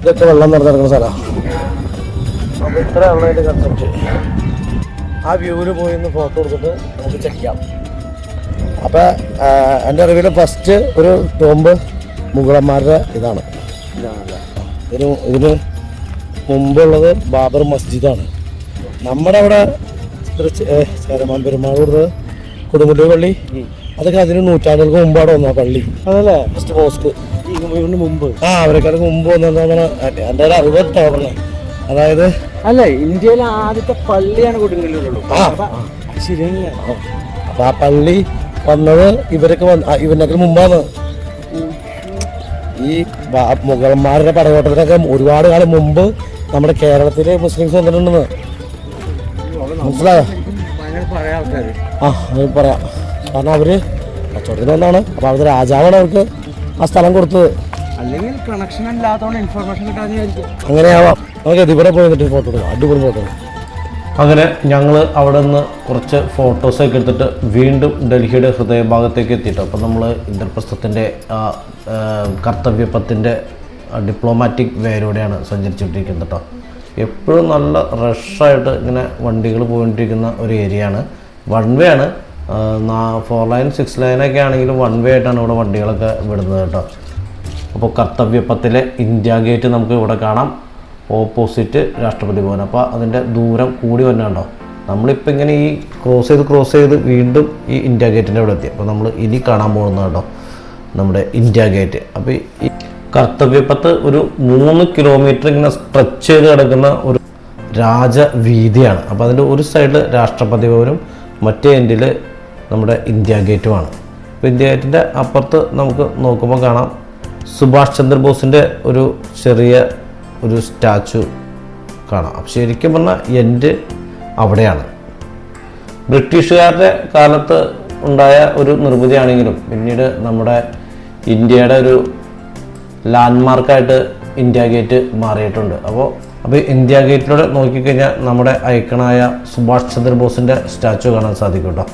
ഇതൊക്കെ വെള്ളം നിറഞ്ഞിറങ്ങുന്ന സ്ഥലമാണ്. അപ്പൊ ഇത്ര വെള്ളമായിട്ട് കൺസെപ്റ്റ് ആ വ്യൂവിൽ പോയി ഒന്ന് ഫോട്ടോ എടുത്തിട്ട് നമുക്ക് ചെക്ക് ചെയ്യാം. അപ്പൊ എന്റെ അറിവിൽ ഫസ്റ്റ് ഒരു ടോംബ് മുഗളന്മാരുടെ ഇതാണ്. ഇതിന് ഇതിന് മുമ്പുള്ളത് ബാബർ മസ്ജിദാണ്. നമ്മുടെ അവിടെ ചേരമാൻ പെരുമാളൂർ കൊടുമുല്ലൂർ പള്ളി. അതൊക്കെ അതിന് നൂറ്റാണ്ടുകൾക്ക് മുമ്പാണ് വന്ന പള്ളി. അതല്ലേ ഫസ്റ്റ് മുമ്പ്. ആ അവരെക്കാളും മുമ്പ് വന്നതാണ് എന്റെ ഒരു അറിവ് തോന്നണേ അതായത് അല്ല ഇന്ത്യയിലെ ആദ്യത്തെ പള്ളിയാണ് കൊടുങ്ങല്ലൂരുള്ളൂ ആ ശരിയല്ലേ. അപ്പൊ ആ പള്ളി വന്നത് ഇവരൊക്കെ ഇവനൊക്കെ മുമ്പാണ്. ഈ മുഗൾമാരുടെ മുഗളന്മാരുടെ പടയോട്ടത്തിനൊക്കെ ഒരുപാട് കാലം മുമ്പ് നമ്മുടെ കേരളത്തിലെ മുസ്ലിംസ് വന്നിട്ടുണ്ടെന്ന്. മനസ്സിലായോ? ആ അത് പറയാം. കാരണം അവർ കച്ചവടത്തിന് വന്നാണ്. അപ്പൊ അവരുടെ രാജാവാണ് അവർക്ക് ആ സ്ഥലം കൊടുത്തത്. അല്ലെങ്കിൽ കണക്ഷൻ ഇല്ലാത്തതുകൊണ്ട് ഇൻഫർമേഷൻ അങ്ങനെയാവാം. നമുക്ക് ഇവിടെ പോയി ഫോട്ടോ എടുക്കാം. അടിപൊളി ഫോട്ടോ അങ്ങനെ ഞങ്ങൾ അവിടെ നിന്ന് കുറച്ച് ഫോട്ടോസൊക്കെ എടുത്തിട്ട് വീണ്ടും ഡൽഹിയുടെ ഹൃദയഭാഗത്തേക്ക് എത്തിയിട്ട്. അപ്പോൾ നമ്മൾ ഇന്ദ്രപ്രസ്ഥത്തിന്റെ കർത്തവ്യപത്തിന്റെ ഡിപ്ലോമാറ്റിക് വേയിലൂടെയാണ് സഞ്ചരിച്ചുകൊണ്ടിരിക്കുന്നത് കേട്ടോ എപ്പോഴും നല്ല റഷായിട്ട് ഇങ്ങനെ വണ്ടികൾ പോയിക്കൊണ്ടിരിക്കുന്ന ഒരു ഏരിയ ആണ്. വൺ വേ ആണ്. ഫോർ ലൈൻ സിക്സ് ലൈനൊക്കെ ആണെങ്കിലും വൺ വേ ആയിട്ടാണ് ഇവിടെ വണ്ടികളൊക്കെ വിടുന്നത് കേട്ടോ അപ്പോൾ കർത്തവ്യപ്പത്തിലെ ഇന്ത്യ ഗേറ്റ് നമുക്ക് ഇവിടെ കാണാം. ഓപ്പോസിറ്റ് രാഷ്ട്രപതി ഭവൻ. അപ്പോൾ അതിന്റെ ദൂരം കൂടി വന്നുണ്ടോ? നമ്മളിപ്പോൾ ഇങ്ങനെ ഈ ക്രോസ് ചെയ്ത് ക്രോസ് ചെയ്ത് വീണ്ടും ഈ ഇന്ത്യ ഗേറ്റിന്റെ അവിടെ എത്തി. അപ്പോൾ നമ്മൾ ഇനി കാണാൻ പോകുന്നത് കേട്ടോ നമ്മുടെ ഇന്ത്യ ഗേറ്റ് അപ്പോൾ ഈ കർത്തവ്യപ്പത്ത് ഒരു മൂന്ന് കിലോമീറ്റർ ഇങ്ങനെ സ്ട്രെച്ച് ചെയ്ത് കിടക്കുന്ന ഒരു രാജവീതിയാണ്. അപ്പോൾ അതിന്റെ ഒരു സൈഡിൽ രാഷ്ട്രപതി ഭവനും മറ്റേ എൻഡിൽ നമ്മുടെ ഇന്ത്യ ഗേറ്റുമാണ് അപ്പോൾ ഇന്ത്യ ഗേറ്റിന്റെ അപ്പുറത്ത് നമുക്ക് നോക്കുമ്പോൾ കാണാം. സുഭാഷ് ചന്ദ്രബോസിന്റെ ഒരു ചെറിയ ഒരു സ്റ്റാച്ചു കാണാം. ശരിക്കും പറഞ്ഞാൽ എന്റെ അവിടെയാണ്. ബ്രിട്ടീഷുകാരുടെ കാലത്ത് ഉണ്ടായ ഒരു നിർമ്മിതിയാണെങ്കിലും പിന്നീട് നമ്മുടെ ഇന്ത്യയുടെ ഒരു ലാൻഡ്മാർക്കായിട്ട് ഇന്ത്യ ഗേറ്റ് മാറിയിട്ടുണ്ട്. അപ്പോൾ അപ്പോൾ ഇന്ത്യ ഗേറ്റിലൂടെ നോക്കിക്കഴിഞ്ഞാൽ നമ്മുടെ ഐക്കണായ സുഭാഷ് ചന്ദ്രബോസിന്റെ സ്റ്റാച്ചു കാണാൻ സാധിക്കും കേട്ടോ.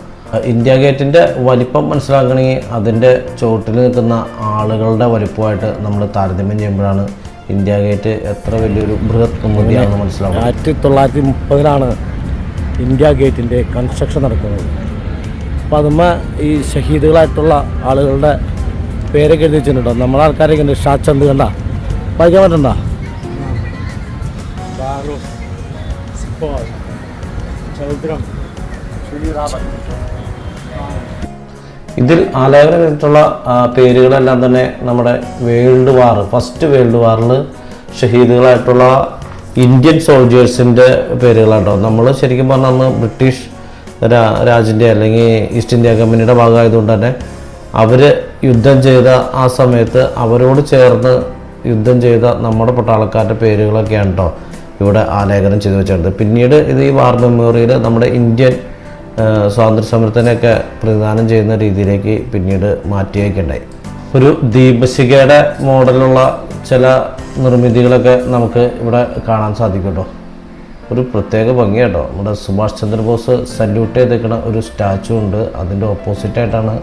ഇന്ത്യ ഗേറ്റിന്റെ വലിപ്പം മനസ്സിലാക്കണമെങ്കിൽ അതിന്റെ ചുവട്ടിൽ നിൽക്കുന്ന ആളുകളുടെ വലിപ്പമായിട്ട് നമ്മൾ താരതമ്യം ചെയ്യുമ്പോഴാണ് ഇന്ത്യ ഗേറ്റ് എത്ര വലിയൊരു ബൃഹത് നിർമ്മിതിയാണെന്ന് മനസ്സിലാവും ആയിരത്തി തൊള്ളായിരത്തി മുപ്പതിലാണ് ഇന്ത്യ ഗേറ്റിന്റെ കൺസ്ട്രക്ഷൻ നടക്കുന്നത്. അപ്പോൾ അതുമ്മ ഈ ഷഹീദുകളായിട്ടുള്ള ആളുകളുടെ പേരൊക്കെ എഴുതി വെച്ചിട്ടുണ്ടോ? നമ്മളെ ആൾക്കാരൊക്കെ ഉണ്ട്. ഷാ ചന്ദ് കണ്ട? വായിക്കാൻ പറ്റണ്ട? ചൗദ്രം ഇതിൽ ആലേഖനം ചെയ്തിട്ടുള്ള പേരുകളെല്ലാം തന്നെ നമ്മുടെ വേൾഡ് വാർ ഫസ്റ്റ് വേൾഡ് വാറിൽ ഷഹീദുകളായിട്ടുള്ള ഇന്ത്യൻ സോൾജേഴ്സിന്റെ പേരുകളാട്ടോ. നമ്മൾ ശരിക്കും പറഞ്ഞാൽ അന്ന് ബ്രിട്ടീഷ് രാജിന്റെ അല്ലെങ്കിൽ ഈസ്റ്റ് ഇന്ത്യ കമ്പനിയുടെ ഭാഗമായതുകൊണ്ട് തന്നെ അവർ യുദ്ധം ചെയ്ത ആ സമയത്ത് അവരോട് ചേർന്ന് യുദ്ധം ചെയ്ത നമ്മുടെ പട്ടാളക്കാരുടെ പേരുകളൊക്കെയാണ് കേട്ടോ ഇവിടെ ആലേഖനം ചെയ്തു വെച്ചിട്ടുണ്ട് പിന്നീട് ഇത് ഈ വാർ മെമ്മോറിയൽ നമ്മുടെ ഇന്ത്യൻ സ്വാതന്ത്ര്യ സമരത്തിനൊക്കെ പ്രതിദാനം ചെയ്യുന്ന രീതിയിലേക്ക് പിന്നീട് മാറ്റിയേക്കുണ്ടായി ഒരു ദീപശിഖയുടെ മോഡലുള്ള ചില നിർമ്മിതികളൊക്കെ നമുക്ക് ഇവിടെ കാണാൻ സാധിക്കും കേട്ടോ ഒരു പ്രത്യേക ഭംഗി കേട്ടോ. നമ്മുടെ സുഭാഷ് ചന്ദ്രബോസ് സല്യൂട്ട് ചെയ്തേക്കുന്ന ഒരു സ്റ്റാച്ചു ഉണ്ട്. അതിന്റെ ഓപ്പോസിറ്റായിട്ടാണ്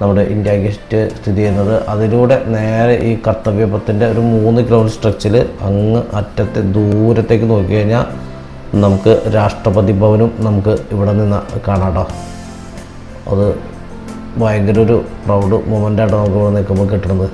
നമ്മുടെ ഇന്ത്യ ഗേറ്റ് സ്ഥിതി ചെയ്യുന്നത്. അതിലൂടെ നേരെ ഈ കർത്തവ്യപത്തിന്റെ ഒരു മൂന്ന് കിലോമീറ്റർ സ്ട്രെച്ചിൽ അങ്ങ് അറ്റത്തെ ദൂരത്തേക്ക് നോക്കി കഴിഞ്ഞാൽ നമുക്ക് രാഷ്ട്രപതി ഭവനും നമുക്ക് ഇവിടെ നിന്ന് കാണാട്ടോ. അത് ഭയങ്കര ഒരു പ്രൗഡ് മൊമെന്റായിട്ട് നമുക്ക് ഇവിടെ നിൽക്കുമ്പോൾ കിട്ടുന്നത്.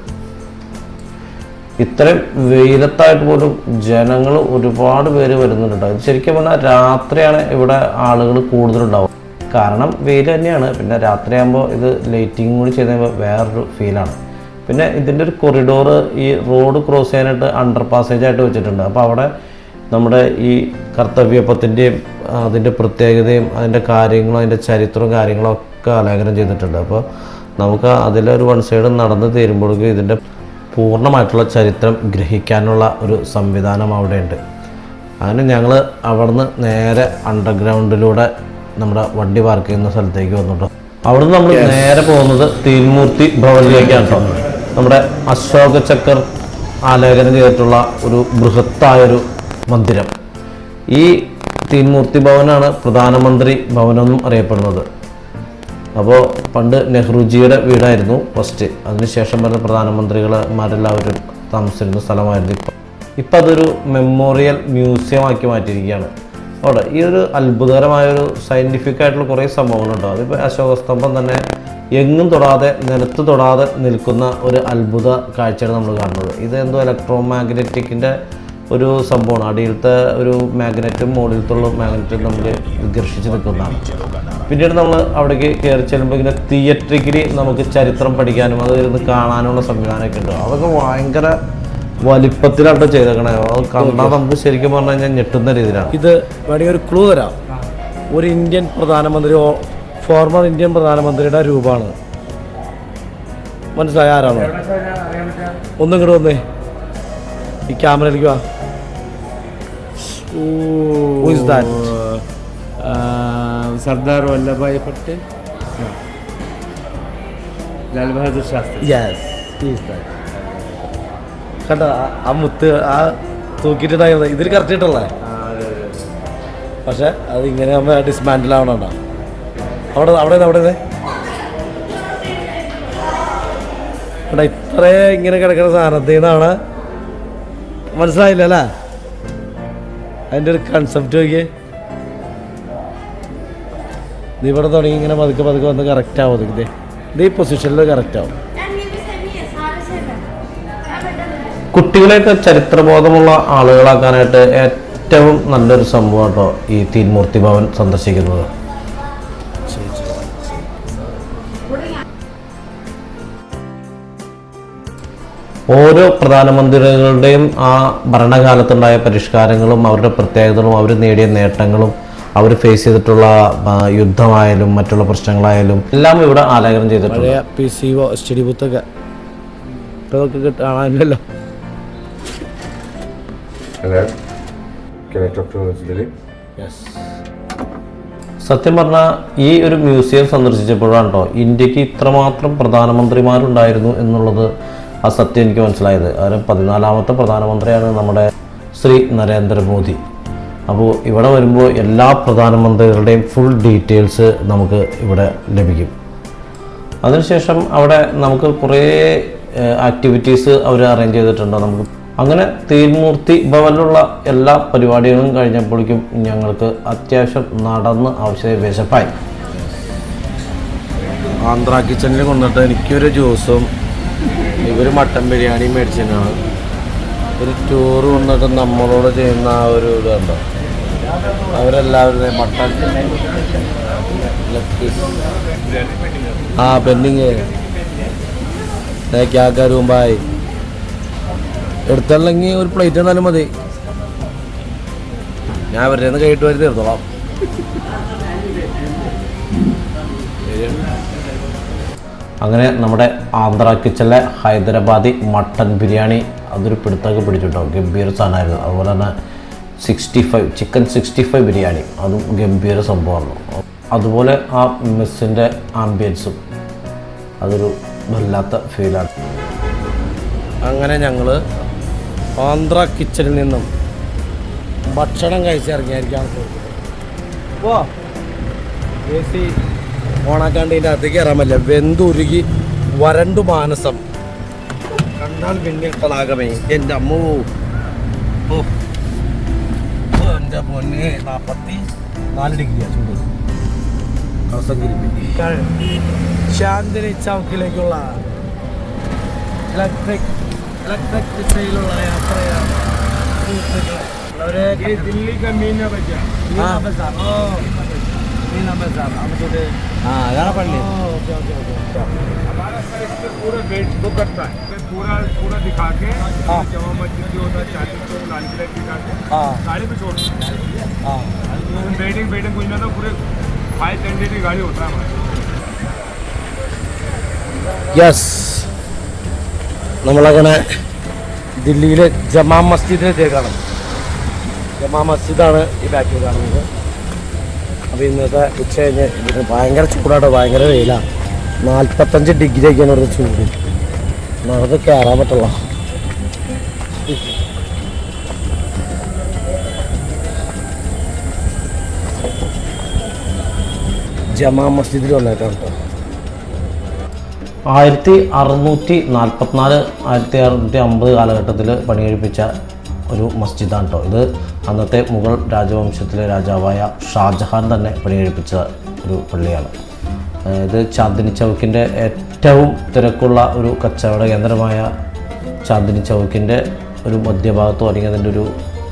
ഇത്രയും വെയിലത്തായിട്ട് പോലും ജനങ്ങൾ ഒരുപാട് പേര് വരുന്നുണ്ട്. ഇത് ശരിക്കും പറഞ്ഞാൽ രാത്രിയാണ് ഇവിടെ ആളുകൾ കൂടുതലുണ്ടാവും കാരണം വെയിൽ തന്നെയാണ്. പിന്നെ രാത്രിയാകുമ്പോൾ ഇത് ലൈറ്റിംഗ് കൂടി ചെയ്ത് കഴിയുമ്പോൾ വേറൊരു ഫീലാണ് പിന്നെ ഇതിന്റെ ഒരു കൊറിഡോർ ഈ റോഡ് ക്രോസ് ചെയ്യാനായിട്ട് അണ്ടർ പാസേജ് ആയിട്ട് വെച്ചിട്ടുണ്ട്. അപ്പോൾ അവിടെ നമ്മുടെ ഈ കർത്തവ്യപ്പത്തിന്റെയും അതിന്റെ പ്രത്യേകതയും അതിന്റെ കാര്യങ്ങളും അതിന്റെ ചരിത്രവും കാര്യങ്ങളും ഒക്കെ ആലേഖനം ചെയ്തിട്ടുണ്ട്. അപ്പോൾ നമുക്ക് അതിലൊരു വൺ സൈഡ് നടന്ന് തീരുമ്പോഴേക്കും ഇതിന്റെ പൂർണമായിട്ടുള്ള ചരിത്രം ഗ്രഹിക്കാനുള്ള ഒരു സംവിധാനം അവിടെയുണ്ട്. അങ്ങനെ ഞങ്ങൾ അവിടുന്ന് നേരെ അണ്ടർഗ്രൗണ്ടിലൂടെ നമ്മുടെ വണ്ടി പാർക്ക് ചെയ്യുന്ന സ്ഥലത്തേക്ക് വന്നിട്ടോ. അവിടുന്ന് നമ്മൾ നേരെ പോകുന്നത് തീൻമൂർത്തി ഭവനിലേക്കാണ് കേട്ടോ. നമ്മുടെ അശോക ചക്ര ആലേഖനം ചെയ്തിട്ടുള്ള ഒരു ബൃഹത്തായൊരു മന്ദിരം. ഈ തീൻമൂർത്തി ഭവനാണ് പ്രധാനമന്ത്രി ഭവനെന്നും അറിയപ്പെടുന്നത്. അപ്പോൾ പണ്ട് നെഹ്റുജിയുടെ വീടായിരുന്നു ഫസ്റ്റ്. അതിനുശേഷം വരുന്ന പ്രധാനമന്ത്രികളമാരെല്ലാവരും താമസിച്ചിരുന്ന സ്ഥലമായിരുന്നു ഇപ്പം. ഇപ്പം അതൊരു മെമ്മോറിയൽ മ്യൂസിയം ആക്കി മാറ്റിയിരിക്കുകയാണ്. അവിടെ ഈ ഒരു അത്ഭുതകരമായൊരു സയന്റിഫിക് ആയിട്ടുള്ള കുറേ സംഭവങ്ങളുണ്ടോ. അതിപ്പോൾ അശോകസ്തംഭം തന്നെ എങ്ങും തൊടാതെ നിലത്ത് തൊടാതെ നിൽക്കുന്ന ഒരു അത്ഭുത കാഴ്ചയാണ് നമ്മൾ കാണുന്നത്. ഇത് എന്തോ ഇലക്ട്രോ മാഗ്നറ്റിക്കിന്റെ ഒരു സംഭവമാണ്. അടിയിലത്തെ ഒരു മാഗ്നറ്റും മുകളിലത്തുള്ള മാഗ്നറ്റും നമ്മൾ ഘർഷിച്ച് നിൽക്കുന്നതാണ്. പിന്നീട് നമ്മൾ അവിടേക്ക് കയറി ചെല്ലുമ്പോൾ ഇങ്ങനെ തിയേറ്ററിക്കലി നമുക്ക് ചരിത്രം പഠിക്കാനും അത് ഇരുന്ന് കാണാനുള്ള സംവിധാനമൊക്കെ ഉണ്ട്. അതൊക്കെ ഭയങ്കര വലിപ്പത്തിലാണ് ചെയ്തേക്കണേ. അത് കണ്ടാൽ നമുക്ക് ശരിക്കും പറഞ്ഞു കഴിഞ്ഞാൽ ഞെട്ടുന്ന രീതിയിലാണ്. ഇത് വേണമെങ്കിൽ ഒരു ക്ലൂ തരാം. ഒരു ഇന്ത്യൻ പ്രധാനമന്ത്രി ഫോർമർ ഇന്ത്യൻ പ്രധാനമന്ത്രിയുടെ രൂപമാണ്. മനസ്സിലായ ആരാണോ? ഒന്നും ഇങ്ങോട്ട് വന്നേ. ഈ ക്യാമറയിലേക്ക് വാ. Who is that? Sardar Vallabhbhai Patel Lal Bahadur Shastri yes കണ്ട ആ മുത്ത് ആ തൂക്കിയിട്ടുണ്ടായിരുന്നത് ഇതിൽ കറക്റ്റ് ഇട്ടല്ലേ പക്ഷെ അത് ഇങ്ങനെ നമ്മൾ ഡിസ്മാൻഡിൽ ആവണോ അവിടെ അവിടെ അവിടെ. എടാ ഇത്രേ ഇങ്ങനെ കിടക്കുന്ന സാധനത്തിൽ നിന്നാണ് മനസ്സിലായില്ല അല്ലേ? അതിന്റെ ഒരു കൺസെപ്റ്റ് നോക്കിയേ. ഇത് ഇവിടെ തുടങ്ങി ഇങ്ങനെ പതുക്കെ പതുക്കെ വന്ന് കറക്റ്റ് ആവും അതൊക്കെ ഇത് ഈ പൊസിഷനിൽ കറക്റ്റ് ആവും. കുട്ടികളെ ചരിത്രബോധമുള്ള ആളുകളാക്കാനായിട്ട് ഏറ്റവും നല്ലൊരു സംഭവം കേട്ടോ ഈ തീൻമൂർത്തി ഭവൻ സന്ദർശിക്കുന്നത്. ഓരോ പ്രധാനമന്ത്രികളുടെയും ആ ഭരണകാലത്തുണ്ടായ പരിഷ്കാരങ്ങളും അവരുടെ പ്രത്യേകതകളും അവർ നേടിയ നേട്ടങ്ങളും അവർ ഫേസ് ചെയ്തിട്ടുള്ള യുദ്ധമായാലും മറ്റുള്ള പ്രശ്നങ്ങളായാലും എല്ലാം ഇവിടെ ആലേഖനം ചെയ്തിട്ടുണ്ട്. പി സി ഒ സ്റ്റഡി ബുത്തൊക്കെ കാണാനില്ലല്ലോ? സത്യം പറഞ്ഞാൽ ഈ ഒരു മ്യൂസിയം സന്ദർശിച്ചപ്പോഴാണ് കേട്ടോ ഇന്ത്യയ്ക്ക് ഇത്രമാത്രം പ്രധാനമന്ത്രിമാരുണ്ടായിരുന്നു എന്നുള്ളത് ആ സത്യം എനിക്ക് മനസ്സിലായത്. അതിന് പതിനാലാമത്തെ പ്രധാനമന്ത്രിയാണ് നമ്മുടെ ശ്രീ നരേന്ദ്രമോദി. അപ്പോൾ ഇവിടെ വരുമ്പോൾ എല്ലാ പ്രധാനമന്ത്രികളുടെയും ഫുൾ ഡീറ്റെയിൽസ് നമുക്ക് ഇവിടെ ലഭിക്കും. അതിനുശേഷം അവിടെ നമുക്ക് കുറേ ആക്ടിവിറ്റീസ് അവർ അറേഞ്ച് ചെയ്തിട്ടുണ്ട്. നമുക്ക് അങ്ങനെ തീൻമൂർത്തി ഭവനിലുള്ള എല്ലാ പരിപാടികളും കഴിഞ്ഞപ്പോഴേക്കും ഞങ്ങൾക്ക് അത്യാവശ്യം നടന്ന് ആവശ്യമായ വിശപ്പായി. ആന്ധ്ര കിച്ചണിൽ കൊണ്ടിട്ട് എനിക്കൊരു ജ്യൂസും ഇവർ മട്ടൻ ബിരിയാണി മേടിച്ചതിനാണ് ഒരു ടൂർ വന്നിട്ട് നമ്മളോട് ചെയ്യുന്ന ആ ഒരു ഇതുണ്ടോ അവരെല്ലാവരും മട്ടൻ ആ പെൻഡിങ് കരും ബായ്. എടുത്തല്ലെങ്കിൽ ഒരു പ്ലേറ്റ് തന്നാലും മതി. ഞാൻ അവരുടെ കൈയിട്ട് വരി തീർത്തോളാം. അങ്ങനെ നമ്മുടെ ആന്ധ്ര കിച്ചണിലെ ഹൈദരാബാദി മട്ടൻ ബിരിയാണി അതൊരു പിടുത്തൊക്കെ പിടിച്ചിട്ടോ. ഗംഭീര സാധനമായിരുന്നു. അതുപോലെ തന്നെ sixty five chicken sixty five biryani. അതും ഗംഭീര സംഭവമായിരുന്നു. അതുപോലെ ആ മെസ്സിന്റെ ആംബിയൻസും അതൊരു വല്ലാത്ത ഫീലാണ് അങ്ങനെ ഞങ്ങൾ ആന്ധ്ര കിച്ചണിൽ നിന്നും ഭക്ഷണം കഴിച്ചിറങ്ങിയായിരിക്കാം വാ എ സി. ഓണാക്കാണ്ട് ഇതിന്റെ അകത്തേക്ക് കയറാൻ പറ്റില്ല. വെന്തുരുകി വരണ്ടു മാനസം. കണ്ടാൽ പിന്നിട്ടതാകമേ എന്റെ അമ്മോ. ഓ. എന്റെ പൊന്നെ. നാൽപ്പത്തി നാല് ഡിഗ്രിയാണ് ചൂട് ശാന്തിനി ചൗക്കിലേക്കുള്ള ഇലക്ട്രിക് ഇലക്ട്രിക് ദിശയിലുള്ള യാത്രയാണ് സുഹൃത്തുക്കളെ. വളരെ दिल्ली का मीना बजा हाँ। ആ അതാണ് പള്ളി हमारा सर इस पे पूरा वेट बुक करता है फिर पूरा पूरा दिखा के जमा मस्जिद जो होता है चालीस चौक लाल किला दिखा के गाड़ी पे छोड़ वेटिंग वेटिंग कुछ ना तो पूरे फाइव टेन डेज की गाड़ी होता है हमारा യെസ് നമ്മളങ്ങനെ ദില്ലിയിലെ ജമാ മസ്ജിദിലെത്തിയേക്കാണ് ജമാ മസ്ജിദാണ് ഈ ബാക്കിൽ കാണുന്നത് അപ്പോൾ ഇന്നത്തെ ഉച്ച കഴിഞ്ഞ് ഇതിന് ഭയങ്കര ചൂടാട്ടോ ഭയങ്കര വെയിലാണ് നാൽപ്പത്തഞ്ച് ഡിഗ്രി ഒക്കെയാണ് ഇവിടുത്തെ ചൂട്. നടന്ന് കയറാൻ പറ്റുള്ള. ജമാ മസ്ജിദിൽ വന്നേക്കാം ആയിരത്തി അറുന്നൂറ്റി നാൽപ്പത്തിനാല് ആയിരത്തി അറുന്നൂറ്റി അമ്പത് കാലഘട്ടത്തിൽ പണികഴിപ്പിച്ച ഒരു മസ്ജിദാണ് കേട്ടോ ഇത്. അന്നത്തെ മുഗൾ രാജവംശത്തിലെ രാജാവായ ഷാജഹാൻ തന്നെ പണികഴിപ്പിച്ച ഒരു പള്ളിയാണ്. ഇത് ചാന്ദിനി ചൗക്കിന്റെ ഏറ്റവും തിരക്കുള്ള ഒരു കച്ചവട കേന്ദ്രമായ ചാന്ദിനി ചൗക്കിന്റെ ഒരു മധ്യഭാഗത്തോ അല്ലെങ്കിൽ അതിന്റെ ഒരു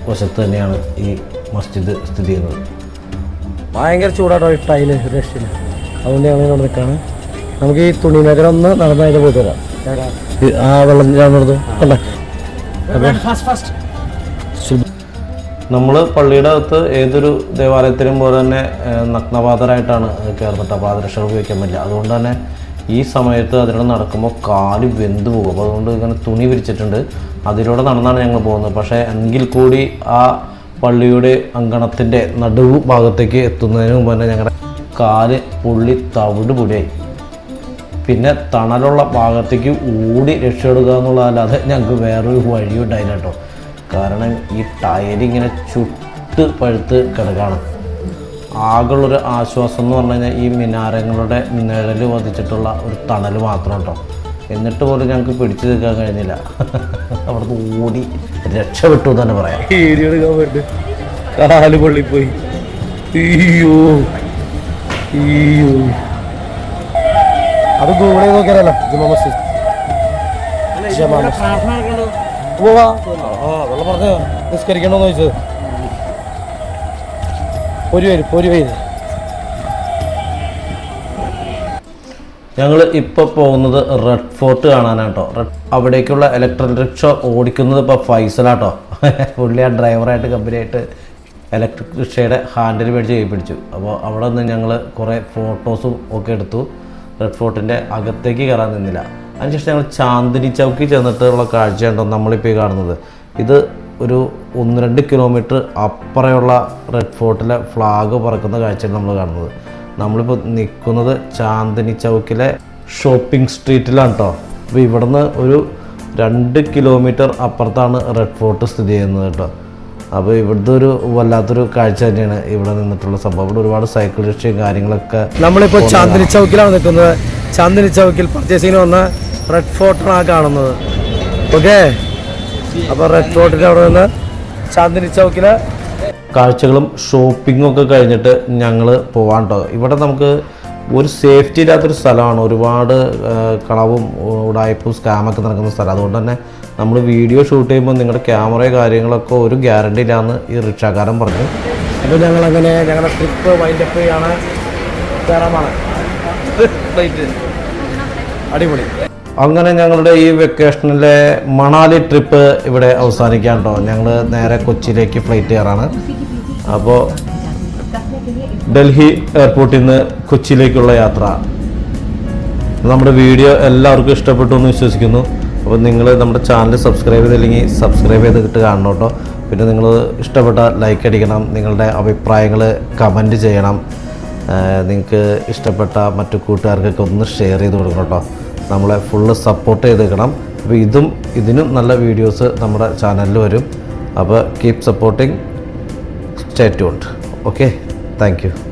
വശത്ത് തന്നെയാണ് ഈ മസ്ജിദ് സ്ഥിതി ചെയ്യുന്നത്. ഭയങ്കര ചൂടാട്ടോ ഈ ടൈൽ രക്ഷയില്ല അതുകൊണ്ട് ഞങ്ങൾ ഇവിടെ നിൽക്കുകയാണ്. നമുക്ക് ഈ തുണി മേഖല ഒന്ന് നടന്നതിന് പോയി തരാം ആ വെള്ളം ഞാൻ നടന്നു. കണ്ടേ? നമ്മൾ പള്ളിയുടെ അകത്ത് ഏതൊരു ദേവാലയത്തിലും പോലെ തന്നെ നഗ്നപാതരായിട്ടാണ് നഗ്നപാതരായിട്ടാണ് കയറുന്നിട്ട് പാദരക്ഷകൾ ഉപയോഗിക്കാൻ പറ്റില്ല. അതുകൊണ്ട് തന്നെ ഈ സമയത്ത് അതിലൂടെ നടക്കുമ്പോൾ കാൽ വെന്ത് പോകും. അപ്പോൾ അതുകൊണ്ട് ഇങ്ങനെ തുണി വിരിച്ചിട്ടുണ്ട്. അതിലൂടെ നടന്നാണ് ഞങ്ങൾ പോകുന്നത്. പക്ഷേ എങ്കിൽ കൂടി ആ പള്ളിയുടെ അങ്കണത്തിന്റെ നടുവ് ഭാഗത്തേക്ക് എത്തുന്നതിന് മുമ്പ് തന്നെ ഞങ്ങളുടെ കാൽ പുള്ളി തവിട് പൊടിയായി. പിന്നെ തണലുള്ള ഭാഗത്തേക്ക് ഓടി രക്ഷപ്പെടുക എന്നുള്ളതല്ലാതെ ഞങ്ങൾക്ക് വേറൊരു വഴിയും ഉണ്ടായില്ല കേട്ടോ. കാരണം ഈ ടയർ ഇങ്ങനെ ചുട്ട് പഴുത്ത് കിടക്കുകയാണ് ആകെയുള്ളൊരു ആശ്വാസം എന്ന് പറഞ്ഞു കഴിഞ്ഞാൽ ഈ മിനാരങ്ങളുടെ നിഴൽ വധിച്ചിട്ടുള്ള ഒരു തണൽ മാത്രം കേട്ടോ. എന്നിട്ട് പോലും ഞങ്ങൾക്ക് പിടിച്ചു നിൽക്കാൻ കഴിഞ്ഞില്ല. അവിടുന്ന് ഓടി രക്ഷപ്പെട്ടു എന്ന് തന്നെ പറയാം. കാൽ പൊള്ളിപ്പോയി. അയ്യോ. അയ്യോ. അത് ഗൂഗിളിൽ നോക്കിയാലോ? ജമാ മസ്ജിദ് ജമാ മസ്ജിദ്. ആ വെള്ളം നിസ്കരിക്കണോന്ന് ചോദിച്ചത്. ഒരു പേര് ഒരു പേര് ഞങ്ങൾ ഇപ്പോൾ പോകുന്നത് റെഡ് ഫോർട്ട് കാണാനാണ് റെഡ് അവിടേക്കുള്ള ഇലക്ട്രിക് റിക്ഷ ഓടിക്കുന്നത് ഇപ്പോൾ ഫൈസലാട്ടോ. പുള്ളി ആ ഡ്രൈവറായിട്ട് കമ്പനിയായിട്ട് ഇലക്ട്രിക് റിക്ഷയുടെ ഹാൻഡിൽ മേടിച്ച് കൈ പിടിച്ചു. അപ്പോൾ അവിടെ നിന്ന് ഞങ്ങൾ കുറേ ഫോട്ടോസും ഒക്കെ എടുത്തു. റെഡ് ഫോർട്ടിന്റെ അകത്തേക്ക് കയറാൻ നിന്നില്ല. അതിനുശേഷം ഞങ്ങൾ ചാന്ദിനി ചൗക്കി ചെന്നിട്ടുള്ള കാഴ്ചയുണ്ടോ നമ്മളിപ്പോൾ ഈ കാണുന്നത്. ഇത് ഒരു ഒന്ന് രണ്ട് കിലോമീറ്റർ അപ്പുറമുള്ള റെഡ് ഫോർട്ടിലെ ഫ്ലാഗ് പറക്കുന്ന കാഴ്ചയാണ് നമ്മൾ കാണുന്നത്. നമ്മളിപ്പോൾ നിൽക്കുന്നത് ചാന്ദിനി ചൗക്കിലെ ഷോപ്പിംഗ് സ്ട്രീറ്റിലാണ് കേട്ടോ അപ്പോൾ ഇവിടുന്ന് ഒരു രണ്ട് കിലോമീറ്റർ അപ്പുറത്താണ് റെഡ് ഫോർട്ട് സ്ഥിതി ചെയ്യുന്നത് കേട്ടോ അപ്പോൾ ഇവിടുത്തെ ഒരു വല്ലാത്തൊരു കാഴ്ച തന്നെയാണ് ഇവിടെ നിന്നിട്ടുള്ള സംഭവം. ഇവിടെ ഒരുപാട് സൈക്കിൾ റിക്ഷയും കാര്യങ്ങളൊക്കെ നമ്മളിപ്പോൾ ചാന്ദിനി ചൗക്കിലാണ് നിൽക്കുന്നത്. ചാന്ദിനി ചൗക്കിൽ പർച്ചേസിങ്ങിന് വന്ന റെഡ് ഫോർട്ടാണ് കാണുന്നത്. ഓക്കെ അപ്പോൾ റെഡ് ഫോർട്ടിന്റെ അവിടെ നിന്ന് ചാന്ദിനി ചൗക്കിൽ കാഴ്ചകളും ഷോപ്പിങ്ങും ഒക്കെ കഴിഞ്ഞിട്ട് ഞങ്ങൾ പോവാൻ കേട്ടോ ഇവിടെ നമുക്ക് ഒരു സേഫ്റ്റി ഇല്ലാത്തൊരു സ്ഥലമാണ്. ഒരുപാട് കളവും ഉടായ്പും സ്കാമൊക്കെ നടക്കുന്ന സ്ഥലം. അതുകൊണ്ട് തന്നെ നമ്മൾ വീഡിയോ ഷൂട്ട് ചെയ്യുമ്പോൾ നിങ്ങളുടെ ക്യാമറയോ കാര്യങ്ങളൊക്കെ ഒരു ഗ്യാരണ്ടി ഇല്ലാന്ന് ഈ റിക്ഷാക്കാരൻ പറഞ്ഞു. അപ്പോൾ ഞങ്ങളങ്ങനെ ഞങ്ങളുടെ ട്രിപ്പ് വൈൻഡപ്പ് ചെയ്യാണ്. കയറാമാണ് ഫ്ലൈറ്റ് അടിപൊളി. അങ്ങനെ ഞങ്ങളുടെ ഈ വെക്കേഷനിലെ മണാലി ട്രിപ്പ് ഇവിടെ അവസാനിക്കാൻ കേട്ടോ ഞങ്ങൾ നേരെ കൊച്ചിയിലേക്ക് ഫ്ലൈറ്റ് കയറാണ്. അപ്പോൾ ഡൽഹി എയർപോർട്ടിൽ നിന്ന് കൊച്ചിയിലേക്കുള്ള യാത്ര. നമ്മുടെ വീഡിയോ എല്ലാവർക്കും ഇഷ്ടപ്പെട്ടു എന്ന് വിശ്വസിക്കുന്നു. അപ്പോൾ നിങ്ങൾ നമ്മുടെ ചാനൽ സബ്സ്ക്രൈബ് ചെയ്തില്ലെങ്കിൽ സബ്സ്ക്രൈബ് ചെയ്തിട്ട് കാണണം കേട്ടോ പിന്നെ നിങ്ങൾ ഇഷ്ടപ്പെട്ട ലൈക്ക് അടിക്കണം. നിങ്ങളുടെ അഭിപ്രായങ്ങൾ കമന്റ് ചെയ്യണം. നിങ്ങൾക്ക് ഇഷ്ടപ്പെട്ട മറ്റു കൂട്ടുകാർക്കൊക്കെ ഒന്ന് ഷെയർ ചെയ്ത് കൊടുക്കണം കേട്ടോ. നമ്മളെ ഫുള്ള് സപ്പോർട്ട് ചെയ്തേക്കണം. അപ്പോൾ ഇതും ഇതിനും നല്ല വീഡിയോസ് നമ്മുടെ ചാനലിൽ വരും. അപ്പോൾ keep supporting stay tuned okay thank